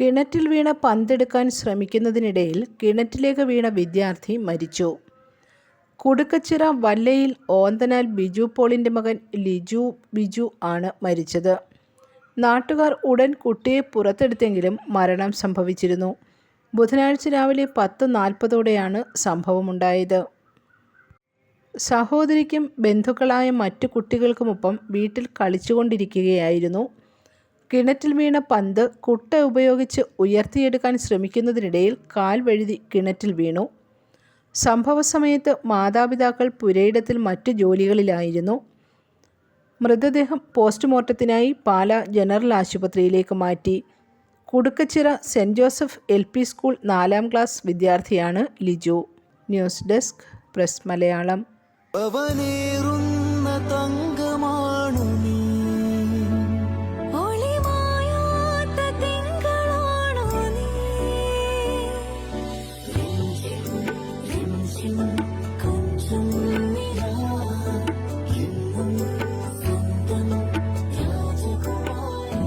കിണറ്റിൽ വീണ പന്തെടുക്കാൻ ശ്രമിക്കുന്നതിനിടയിൽ കിണറ്റിലേക്ക് വീണ വിദ്യാർത്ഥി മരിച്ചു. കുടുക്കച്ചിറ വല്ലയിൽ ഓന്തനാൽ ബിജു പോളിന്റെ മകൻ ലിജു ബിജു ആണ് മരിച്ചത്. നാട്ടുകാർ ഉടൻ കുട്ടിയെ പുറത്തെടുത്തെങ്കിലും മരണം സംഭവിച്ചിരുന്നു. ബുധനാഴ്ച രാവിലെ പത്ത് നാൽപ്പതോടെയാണ് സംഭവമുണ്ടായത്. സഹോദരിക്കും ബന്ധുക്കളായ മറ്റു കുട്ടികൾക്കുമൊപ്പം വീട്ടിൽ കളിച്ചുകൊണ്ടിരിക്കുകയായിരുന്നു. കിണറ്റിൽ വീണ പന്ത് കുട്ട ഉപയോഗിച്ച് ഉയർത്തിയെടുക്കാൻ ശ്രമിക്കുന്നതിനിടയിൽ കാൽ വഴുതി കിണറ്റിൽ വീണു. സംഭവ സമയത്ത് മാതാപിതാക്കൾ പുരയിടത്തിൽ മറ്റു ജോലികളിലായിരുന്നു. മൃതദേഹം പോസ്റ്റ്മോർട്ടത്തിനായി പാല ജനറൽ ആശുപത്രിയിലേക്ക് മാറ്റി. Kudukkachira Saint Joseph L P school നാലാം ക്ലാസ് വിദ്യാർത്ഥിയാണ് Liju. News desk press Malayalam.